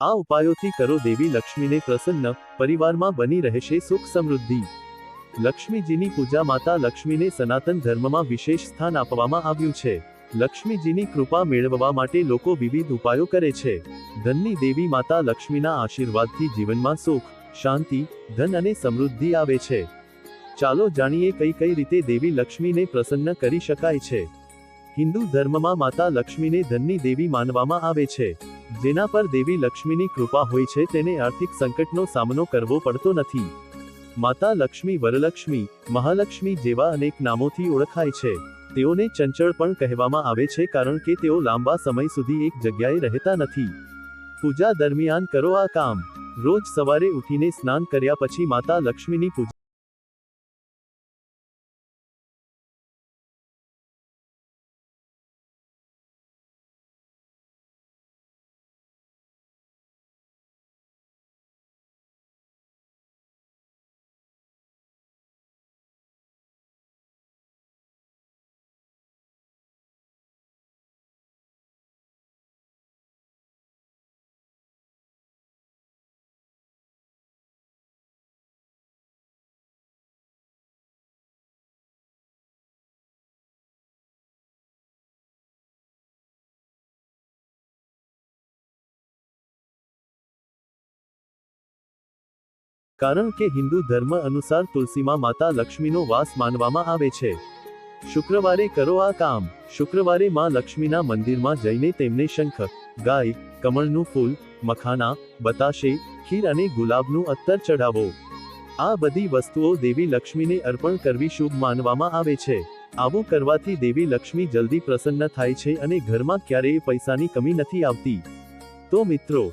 આ ઉપાયોથી કરો દેવી લક્ષ્મીને પ્રસન્ન, પરિવારમાં બની રહેશે સુખ સમૃદ્ધિ. લક્ષ્મીજીની પૂજા માતા લક્ષ્મીને સનાતન ધર્મમાં વિશેષ સ્થાન આપવામાં આવ્યું છે. લક્ષ્મીજીની કૃપા મેળવવા માટે લોકો વિવિધ ઉપાયો કરે છે. ધનની દેવી માતા લક્ષ્મીના આશીર્વાદથી જીવનમાં સુખ, શાંતિ, ધન અને સમૃદ્ધિ આવે છે. ચાલો જાણીએ કઈ કઈ રીતે દેવી લક્ષ્મીને પ્રસન્ન કરી શકાય છે. હિન્દુ ધર્મમાં માતા લક્ષ્મીને ધનની દેવી માનવામાં આવે છે. જેના પર દેવી લક્ષ્મીની કૃપા હોય છે તેને આર્થિક સંકટનો સામનો કરવો પડતો નથી. માતા લક્ષ્મી વરલક્ષ્મી, મહાલક્ષ્મી જેવા અનેક નામોથી ઓળખાય છે. તેઓને ચંચળ પણ કહેવામાં આવે છે કારણ કે તેઓ લાંબા સમય સુધી એક જગ્યાએ રહેતા નથી. પૂજા દરમિયાન કરો આ કામ. રોજ સવારે ઉઠીને સ્નાન કર્યા પછી માતા લક્ષ્મીની પૂજા કારણ કે હિન્દુ ધર્મ અનુસાર તુલસીમાં માતા લક્ષ્મીનો વાસ માનવામાં આવે છે. શુક્રવારે કરો આ કામ. શુક્રવારે માં લક્ષ્મીના મંદિરમાં જઈને તેમને શંખ, ગાય, કમળનું ફૂલ, મખાના, બતાશે, ખીર અને ગુલાબનું અત્તર ચઢાવો. આ બધી વસ્તુઓ દેવી લક્ષ્મીને અર્પણ કરવી શુભ માનવામાં આવે છે. આવું કરવાથી દેવી લક્ષ્મી જલ્દી પ્રસન્ન થાય છે અને ઘરમાં ક્યારેય પૈસાની કમી નથી આવતી. તો મિત્રો